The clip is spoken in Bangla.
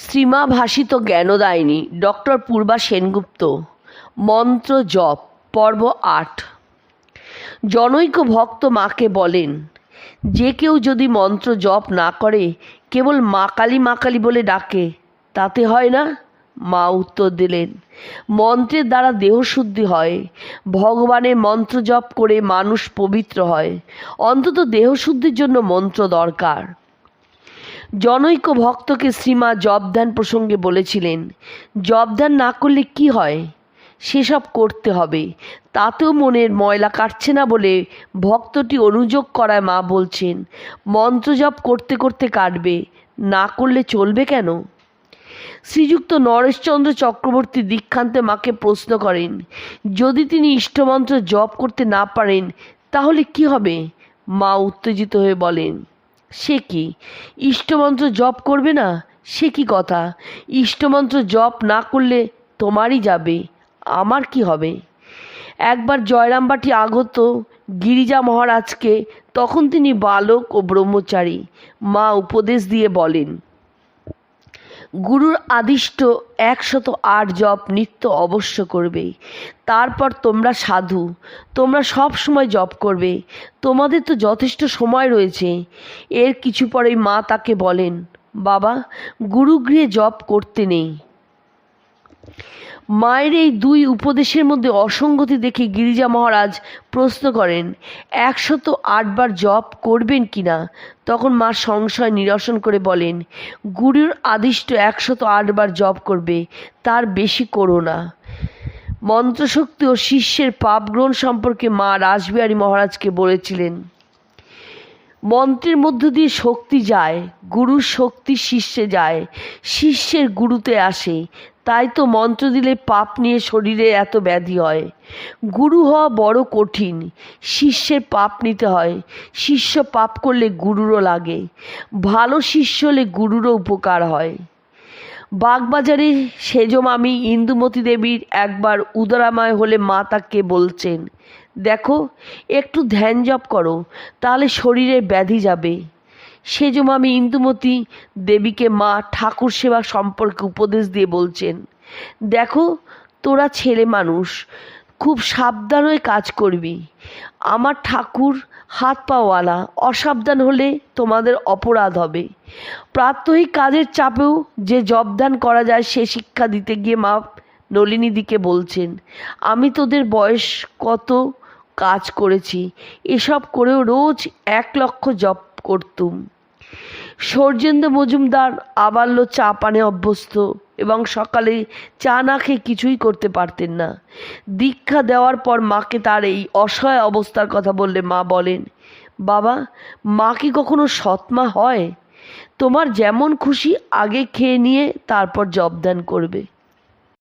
শ্রীমা ভাসিত জ্ঞানদায়িনী, ডক্টর পূর্বা সেনগুপ্ত। মন্ত্র জপ, পর্ব আট। জনৈক ভক্ত মাকে বলেন, যে কেউ যদি মন্ত্র জপ না করে, কেবল মা কালী মা কালী বলে ডাকে, তাতে হয় না? মা উত্তর দিলেন, মন্ত্রের দ্বারা দেহশুদ্ধি হয়। ভগবানের মন্ত্র জপ করে মানুষ পবিত্র হয়। অন্তত দেহশুদ্ধির জন্য মন্ত্র দরকার। জনৈক ভক্তকে শ্রীমা জবদান প্রসঙ্গে বলেছিলেন, জবদান না করলে কি হয়? সেসব করতে হবে। তাতেও মনের ময়লা কাটছে না বলে ভক্তটি অনুযোগ করায় মা বলছেন মন্ত্রজপ করতে করতে কাটবে, না করলে চলবে কেন? শ্রীযুক্ত নরেশচন্দ্র চক্রবর্তী দীক্ষান্তে মাকে প্রশ্ন করেন, যদি তিনি ইষ্টমন্ত্র জপ করতে না পারেন, তাহলে কি হবে? মা উত্তেজিত হয়ে বলেন সে কি? ইষ্টমন্ত্র জপ করবে না? সে কি কথা? ইষ্টমন্ত্র জপ না করলে তোমারই যাবে। আমার কি হবে? একবার জয়রামবাটি আগত গিরিজা মহারাজকে তখন তিনি বালক ও ব্রহ্মচারী। মা উপদেশ দিয়ে বলেন গুরুর আদিষ্ট একশত আট জপ নিত্য অবশ্য করবে। তারপর তোমরা সাধু, তোমরা সব সময় জপ করবে। তোমাদের তো যথেষ্ট সময় রয়েছে। এর কিছু পরেই মা তাকে বলেন, বাবা, গুরুগৃহে জপ করতে নেই। মায়ের এই দুই উপদেশের মধ্যে অসঙ্গতি দেখে গিরিজা মহারাজ প্রশ্ন করেন, একশত আটবার জপ করবেন কি না? তখন মা সংশয় নিরসন করে বলেন, গুরুর আদিষ্ট একশত আটবার জপ করবে, তার বেশি করো না। মন্ত্রশক্তি ও শিষ্যের পাপগ্রহণ সম্পর্কে মা রাসবিহারী মহারাজকে বলেছিলেন মন্ত্রের মধ্য দিয়ে শক্তি যায়, গুরুর শক্তি শিষ্যে যায়, শিষ্যের গুরুতে আসে। তাই তো মন্ত্র দিলে পাপ নিয়ে শরীরে এত ব্যাধি হয়। গুরু হওয়া বড় কঠিন, শিষ্যের পাপ নিতে হয়। শিষ্য পাপ করলে গুরুরও লাগে। ভালো শিষ্য হলে গুরুরও উপকার হয়। বাগবাজারে সেজমামি ইন্দুমতি দেবীর একবার উদারাময় হলে মা তাকে বলছেন, দেখো, একটু ধ্যান জপ করো, তাহলে শরীরে ব্যাধি যাবে। সেজমামি ইন্দুমতি দেবীকে মা ঠাকুর সেবা সম্পর্কে উপদেশ দিয়ে বলছেন, দেখো, তোরা ছেলে মানুষ খুব সাবধান হয়ে কাজ করবি। আমার ঠাকুর হাত পাওয়ালা, অসাবধান হলে তোমাদের অপরাধ হবে। প্রাত্যহিক কাজের চাপেও যে জবদান করা যায় সে শিক্ষা দিতে গিয়ে মা নলিনীদিকে বলছেন, আমি তোদের বয়স কত কাজ করেছি, এসব করেও রোজ এক লক্ষ জপ করতুম। সৌর্যেন্দ্র মজুমদার আবাল্য চা পানে অভ্যস্ত এবং সকালে চা না খেয়ে কিছুই করতে পারতেন না। দীক্ষা দেওয়ার পর মাকে তার এই অসহায় অবস্থার কথা বললে মা বলেন, বাবা, মা কি কখনো সৎমা হয়? তোমার যেমন খুশি আগে খেয়ে নিয়ে তারপর জবদান করবে।